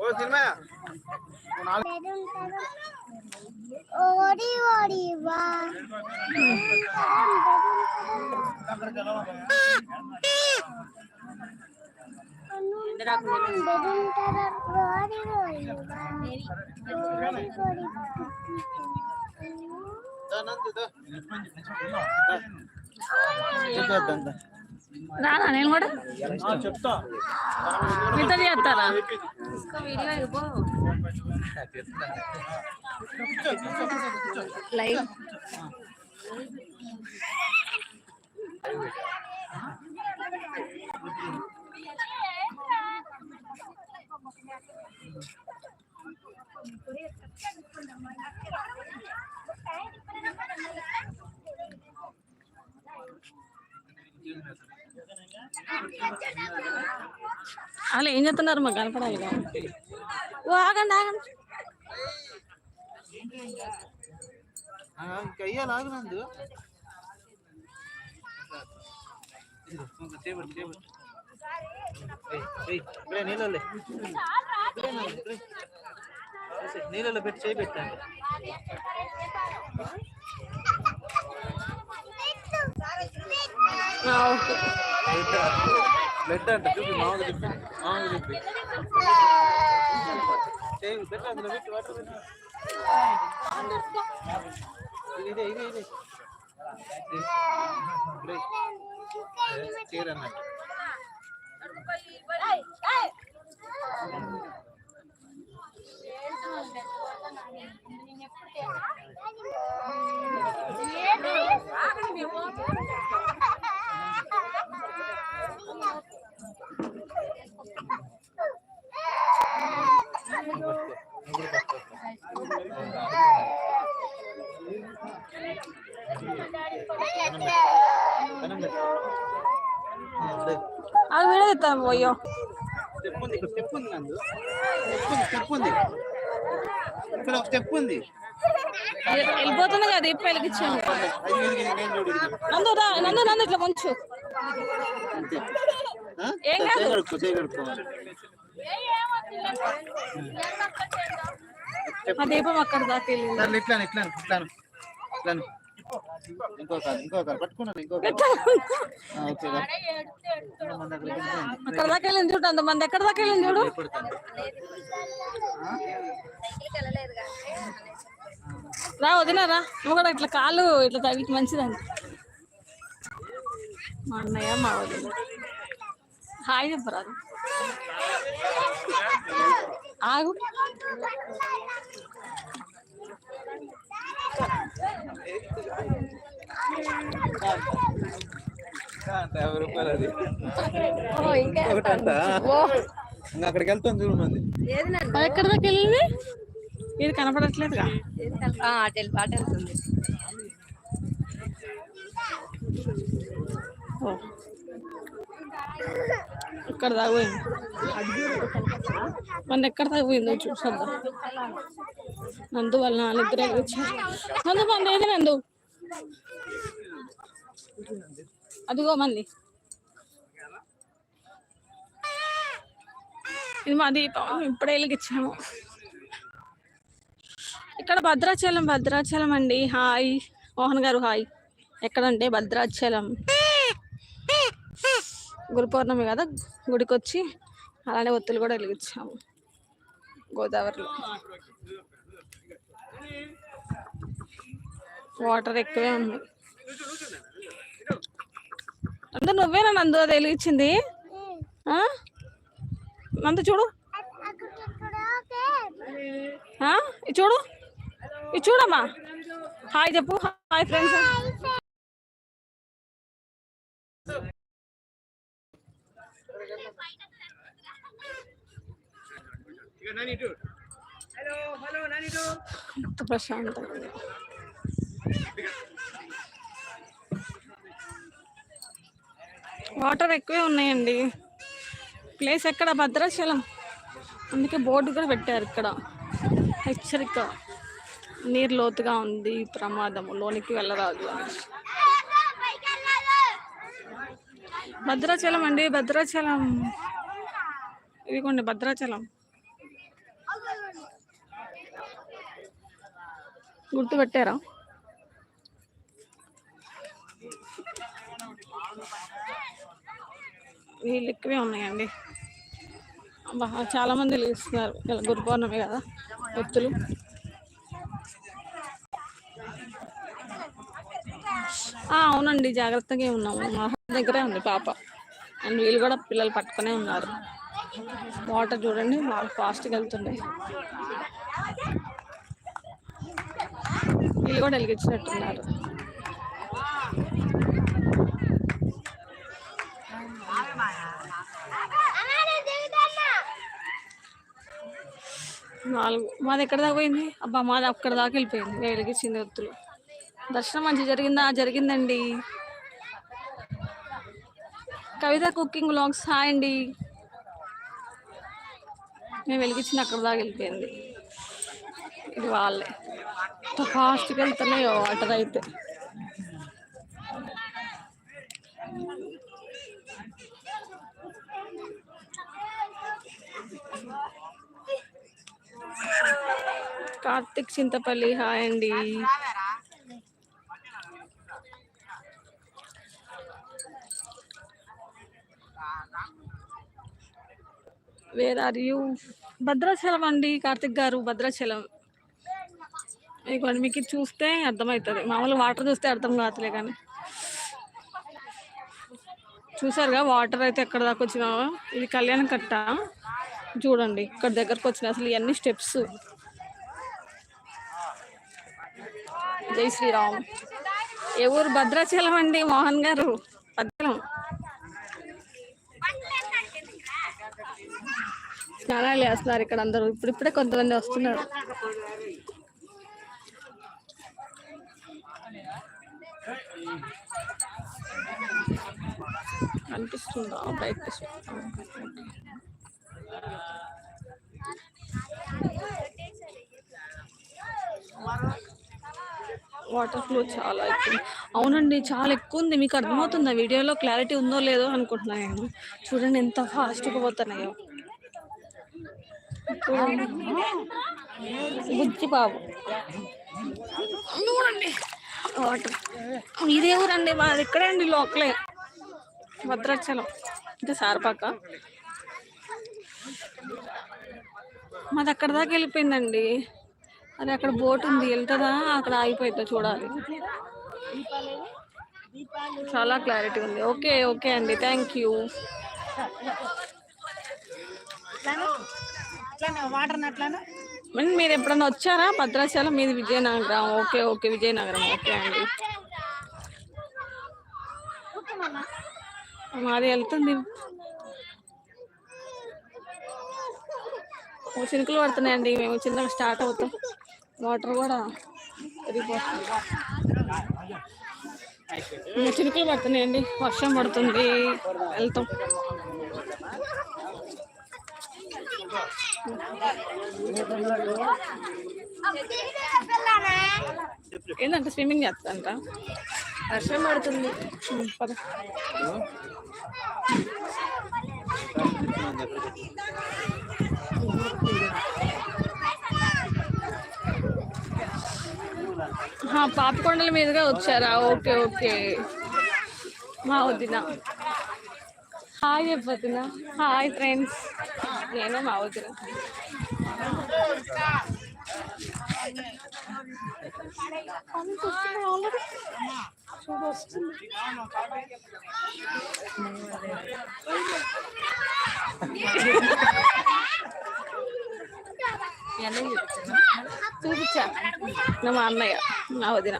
ఓ cinema. ఓడి ఓడి వా ఓడి ఓడి వా ఓడి ఓడి చేద్దాం రానా నేను కూడా చెప్తా మీతో చేస్తారా లైవ్ అలా ఏం చెప్తున్నారు మాకు కనపడాలి కదా. ఓ ఆగండి ఆగండి ఇంకా అయ్యాలి నందు. నీళ్ళలో నీళ్ళలో పెట్టి చేయి పెట్టండి ఆ, బ్లడ్ అంట చూపి మామూలు చెప్పి. మామూలు చెప్పి. చేయి పెట్టు అందులో పెట్టి వాటర్ పెట్టు. ఇదే ఇదే ఇదే ఇదే చీర అన్నట్టు అన్నం పెట్టు. ఆ, అదే. తెస్తాను అయ్యో స్టెప్ ఉంది స్టెప్ ఉంది ఇక్కడ ఒక స్టెప్ ఉంది వెళ్ళిపోతుంది కదా ఇప్పు వెలిగించాను. నందు నందు నందు ఇట్లా కొంచెం? ఏం కాదు. ఆ దీపం అక్కడ దాకా వెళ్ళింది. ఇట్లాను ఇట్లాను ఇట్లాను ఇట్లాను. ఇంకో కాదు ఇంకో కాదు పట్టుకున్నాను ఇంకో కాదు ఆ, ఓకే రా. మన దగ్గర వెళ్ళిపోయింది. అక్కడ దాకా వెళ్ళింది చూడు అంతమంది ఎక్కడ దాకా వెళ్ళింది చూడు. రా వదినా నువ్వు కూడా ఇట్లా కాళ్ళు ఇట్లా తగిలికి మంచిదండి మా అన్నయ్య మా వదిన. హాయ్ చెప్పరాదు ఆగు. యాభై రూపాయలు అది. అక్కడికి వెళ్తాం చూడు మంది. ఎక్కడ దాకా వెళ్ళింది? ఇది కనపడట్లేదుగా. ఓ. ఇక్కడ దాకా పోయింది? మన ఎక్కడ దాకా పోయిందో చూసొద్దాం. నందు వాళ్ళ వచ్చారు నందు మంది ఏది నందు? అదిగో మంది. ఇది మా దీపం ఇప్పుడే వెలిగించాము ఇక్కడ భద్రాచలం భద్రాచలం అండి. హాయ్. మోహన్ గారు హాయ్. ఎక్కడంటే భద్రాచలం? గురు పౌర్ణమి కదా గుడికి వచ్చి అలానే ఒత్తులు కూడా వెలిగించాము. గోదావరిలో. వాటర్ ఎక్కువే ఉంది. అందరు నువ్వేనా నందు అది వెలిగించింది? అంత చూడు. చూడు. ఇది చూడమ్మా. హాయ్ చెప్పు. Hi friends. ప్రశాంత వాటర్ ఎక్కువే ఉన్నాయండి. ప్లేస్ ఎక్కడ? భద్రాచలం. అందుకే బోర్డు కూడా పెట్టారు ఇక్కడ. హెచ్చరిక. నీరు లోతుగా ఉంది ప్రమాదము. లోనికి వెళ్ళరాదు అని. భద్రాచలం అండి భద్రాచలం. ఇదిగోండి భద్రాచలం. గుర్తు వీళ్ళు ఎక్కువే ఉన్నాయండి. చాలా మంది లేస్తున్నారు. ఇలా గురు పౌర్ణమి కదా వ్యక్తులు ఆ, అవునండి జాగ్రత్తగా ఉన్నాము. మా దగ్గరే ఉంది పాప. అండ్ వీళ్ళు కూడా పిల్లలు పట్టుకునే ఉన్నారు. వాటర్ చూడండి బాగా ఫాస్ట్గా వెళ్తున్నాయి. వీళ్ళు కూడా వెలిగించినట్టున్నారు. నాలుగు. మాది ఎక్కడ దాకా పోయింది? అబ్బా మాది అక్కడ దాకా వెళ్ళిపోయింది వెలిగించింది వ్యక్తులు దర్శనం మంచి జరిగిందా? జరిగిందండి. కవిత కుకింగ్ బ్లాగ్స్ హాయ్ అండి. మేము వెలిగించిన అక్కడ దాకా వెళ్ళిపోయింది. ఇది వాళ్ళే. ఎంత ఫాస్ట్గా వెళ్తున్నాయో వాటర్ అయితే కార్తిక్ చింతపల్లి హాయ్ అండి. Where are you? భద్రాచలం అండి కార్తిక్ గారు భద్రాచలం. ఇదిగోండి మీకు చూస్తే అర్థమవుతుంది. మామూలు వాటర్ చూస్తే అర్థం కావట్లే కానీ. చూసారుగా వాటర్ అయితే ఎక్కడ దాకా వచ్చినావో? ఇది కళ్యాణ కట్ట. చూడండి ఇక్కడ దగ్గరకు వచ్చిన అసలు ఇవన్నీ స్టెప్స్. జై శ్రీరామ్. ఏ ఊరు? భద్రాచలం అండి మోహన్ గారు. భద్రం స్నానాలు వేస్తున్నారు ఇక్కడ అందరూ. ఇప్పుడిప్పుడే కొంతమంది వస్తున్నారు. అనిపిస్తుందా? బయట వాటర్ ఫ్లో చాలా ఎక్కువ అవునండి చాలా ఎక్కువ ఉంది. మీకు అర్థమవుతుందా? వీడియోలో క్లారిటీ ఉందో లేదో అనుకుంటున్నా నేను. చూడండి ఎంత ఫాస్ట్గా పోతున్నాయో. బుజ్జి బాబు. చూడండి వాటర్. మీదే ఊరండి మాది ఇక్కడే అండి లోకలే. భద్రాచలం. అంటే సారపాక. మాది అక్కడ దాకా వెళ్ళిపోయిందండి. అరే అక్కడ బోట్ ఉంది వెళ్తుందా? అక్కడ ఆగిపోతుందా చూడాలి. చాలా క్లారిటీ ఉంది. ఓకే ఓకే అండి. Thank you. మరి మీరు ఎప్పుడన్నా వచ్చారా? భద్రాచలం మీది Vizianagaram. Okay okay Vizianagaram. Okay అండి. మాది వెళ్తుంది. చినుకులు పడుతున్నాయండి. మేము చిన్నగా స్టార్ట్ అవుతాం. వాటర్ కూడా పెరిగిపోతుంది చినుకులు పడుతున్నాయండి. వర్షం పడుతుంది. వెళ్తాం. ఏంటంటే స్విమ్మింగ్ చేస్తారంట వర్షం పడుతుంది. పద. పాపకొండల మీదుగా వచ్చారా? Okay okay. మా వదిన. హాయ్ వదిన. Hi friends. నేను మా వదిన. చూడొస్తుంది నా మా అన్నయ్య నా వదిన.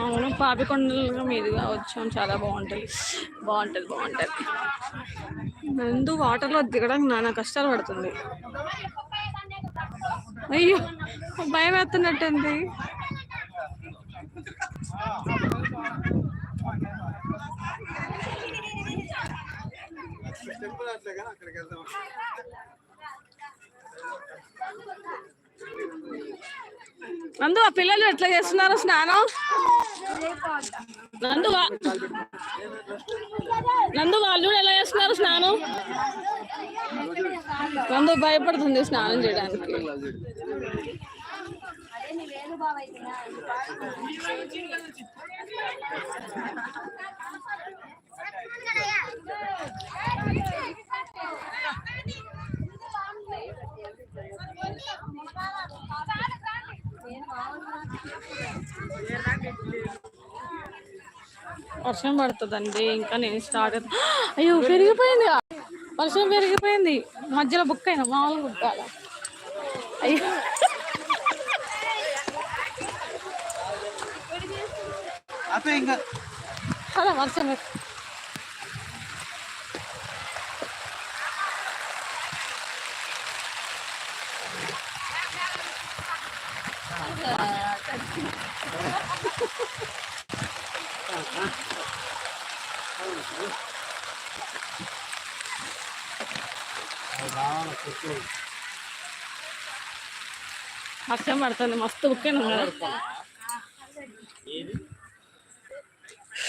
అవును పాపికొండలు మీదుగా వచ్చాం చాలా బాగుంటుంది. బాగుంటుంది బాగుంటుంది. ముందు వాటర్లో దిగడానికి నానా కష్టాలు పడుతుంది. అయ్యో భయం వేస్తున్నట్టుంది. నందు ఆ పిల్లలు ఎట్లా చేస్తున్నారు స్నానం? నందు నందు వాళ్ళు కూడా ఎలా చేస్తున్నారు స్నానం? నందు భయపడుతుంది స్నానం చేయడానికి. వర్షం పడుతుందండి ఇంకా నేను స్టార్ట్ అయ్యో పెరిగిపోయింది వర్షం పెరిగిపోయింది. మధ్యలో బుక్ అయినా మామూలు బుక్కాల అయ్యో. ఆపే ఇంకా అలా వర్షం పె- వర్షం పడుతుంది మస్తు బుక్